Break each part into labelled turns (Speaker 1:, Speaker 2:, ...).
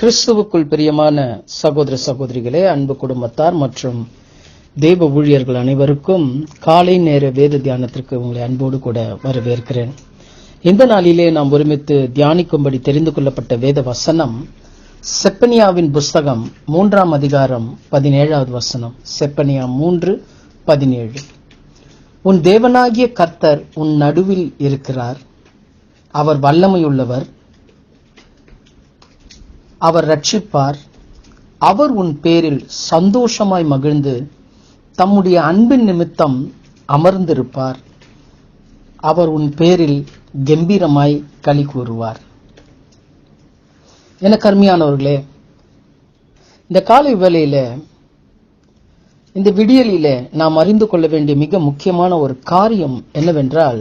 Speaker 1: கிறிஸ்துவுக்குள் பிரியமான சகோதர சகோதரிகளே அன்பு குடும்பத்தார் மற்றும் தெய்வ ஊழியர்கள் அனைவருக்கும் காலை நேர வேத தியானத்திற்கு உங்களை அன்போடு கூட வரவேற்கிறேன். இந்த நாளிலே நாம் ஒருமித்து தியானிக்கும்படி தெரிந்து கொள்ளப்பட்ட வேத வசனம் செப்பனியாவின் புஸ்தகம் மூன்றாம் அதிகாரம் பதினேழாவது வசனம். செப்பனியா மூன்று பதினேழு. உன் தேவனாகிய கர்த்தர் உன் நடுவில் இருக்கிறார். அவர் வல்லமையுள்ளவர். அவர் ரட்சிப்பார். அவர் உன் பேரில் சந்தோஷமாய் மகிழ்ந்து தம்முடைய அன்பின் நிமித்தம் அமர்ந்திருப்பார். அவர் உன் பேரில் கம்பீரமாய் களி கூறுவார். என கருமையானவர்களே இந்த காலை வேளையில இந்த விடியலில நாம் அறிந்து கொள்ள வேண்டிய மிக முக்கியமான ஒரு காரியம் என்னவென்றால்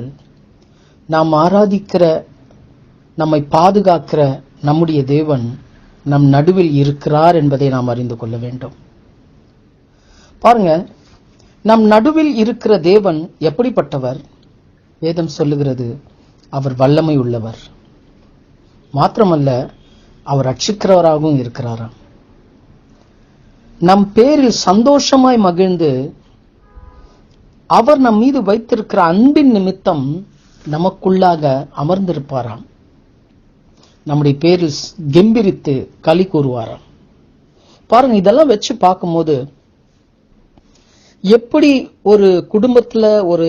Speaker 1: நாம் ஆராதிக்கிற நம்மை பாதுகாக்கிற நம்முடைய தேவன் நம் நடுவில் இருக்கிறார் என்பதை நாம் அறிந்து கொள்ள வேண்டும். பாருங்க நம் நடுவில் இருக்கிற தேவன் எப்படிப்பட்டவர்? வேதம் சொல்லுகிறது அவர் வல்லமை உள்ளவர். மாத்திரமல்ல அவர் ரட்சிக்கிறவராகவும் இருக்கிறாராம். நம் பேரில் சந்தோஷமாய் மகிழ்ந்து அவர் நம் மீது வைத்திருக்கிற அன்பின் நிமித்தம் நமக்குள்ளாக அமர்ந்திருப்பாராம். நம்முடைய பேரில் கெம்பிரித்து களி கூறுவாராம். பாருங்க இதெல்லாம் வச்சு பார்க்கும்போது எப்படி ஒரு குடும்பத்துல ஒரு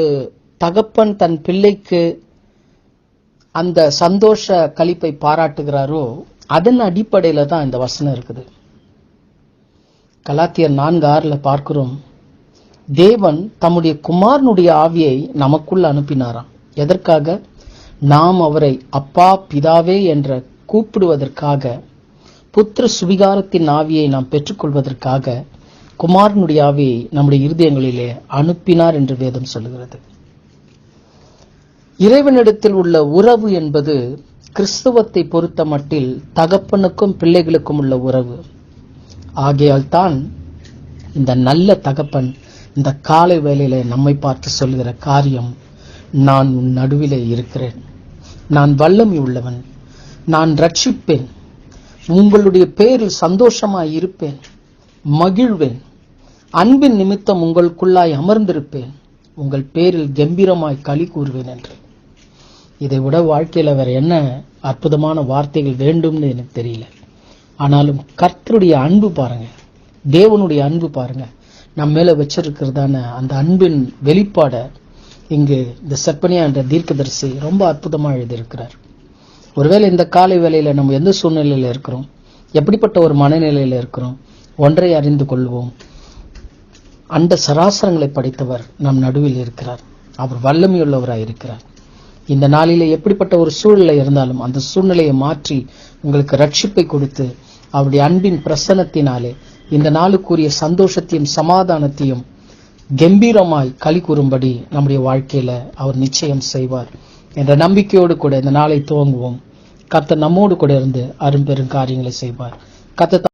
Speaker 1: தகப்பன் தன் பிள்ளைக்கு அந்த சந்தோஷ கழிப்பை பாராட்டுகிறாரோ அதன் அடிப்படையில தான் இந்த வசனம் இருக்குது. கலாத்தியர் நான்கு ஆறுல பார்க்கிறோம் தேவன் தம்முடைய குமாரனுடைய ஆவியை நமக்குள் அனுப்பினாராம். எதற்காக? நாம் அவரை அப்பா பிதாவே என்ற கூப்பிடுவதற்காக புத்திர சுவிகாரத்தின் ஆவியை நாம் பெற்றுக்கொள்வதற்காக குமாரனுடைய ஆவியை நம்முடைய இருதயங்களிலே அனுப்பினார் என்று வேதம் சொல்லுகிறது. இறைவனிடத்தில் உள்ள உறவு என்பது கிறிஸ்துவத்தை பொறுத்த மட்டில் தகப்பனுக்கும் பிள்ளைகளுக்கும் உள்ள உறவு. ஆகையால் தான் இந்த நல்ல தகப்பன் இந்த காலை வேளையில நம்மை பார்த்து சொல்கிற காரியம் நான் உன் நடுவிலே இருக்கிறேன். நான் வல்லமை உள்ளவன். நான் ரட்சிப்பேன். உங்களுடைய பேரில் சந்தோஷமாய் இருப்பேன். மகிழ்வேன். அன்பின் நிமித்தம் உங்களுக்குள்ளாய் அமர்ந்திருப்பேன். உங்கள் பேரில் கம்பீரமாய் களி கூறுவேன் என்று. இதை விட வாழ்க்கையில் வேற என்ன அற்புதமான வார்த்தைகள் வேண்டும்னு எனக்கு தெரியல. ஆனாலும் கர்த்தருடைய அன்பு பாருங்க. தேவனுடைய அன்பு பாருங்க. நம்ம மேல வச்சிருக்கிறதான அந்த அன்பின் வெளிப்பாட இங்கு இந்த செப்பனியா என்ற தீர்க்கதரிசி ரொம்ப அற்புதமாக எழுதியிருக்கிறார். ஒருவேளை இந்த காலை வேலையில் நம்ம எந்த சூழ்நிலையில் இருக்கிறோம்? எப்படிப்பட்ட ஒரு மனநிலையில் இருக்கிறோம்? ஒன்றை அறிந்து கொள்வோம். அண்ட சராசரங்களை படைத்தவர் நம் நடுவில் இருக்கிறார். அவர் வல்லமையுள்ளவராக இருக்கிறார். இந்த நாளிலே எப்படிப்பட்ட ஒரு சூழ்நிலை இருந்தாலும் அந்த சூழ்நிலையை மாற்றி உங்களுக்கு ரட்சிப்பை கொடுத்து அவருடைய அன்பின் பிரசனத்தினாலே இந்த நாளுக்குரிய சந்தோஷத்தையும் சமாதானத்தையும் கம்பீரமாய் களி கூறும்படி நம்முடைய வாழ்க்கையில அவர் நிச்சயம் செய்வார். என்ற நம்பிக்கையோடு கூட இந்த நாளை துவங்குவோம். கர்த்தர் நம்மோடு கூட இருந்து அரும்பெரும் காரியங்களை செய்வார். கர்த்தர்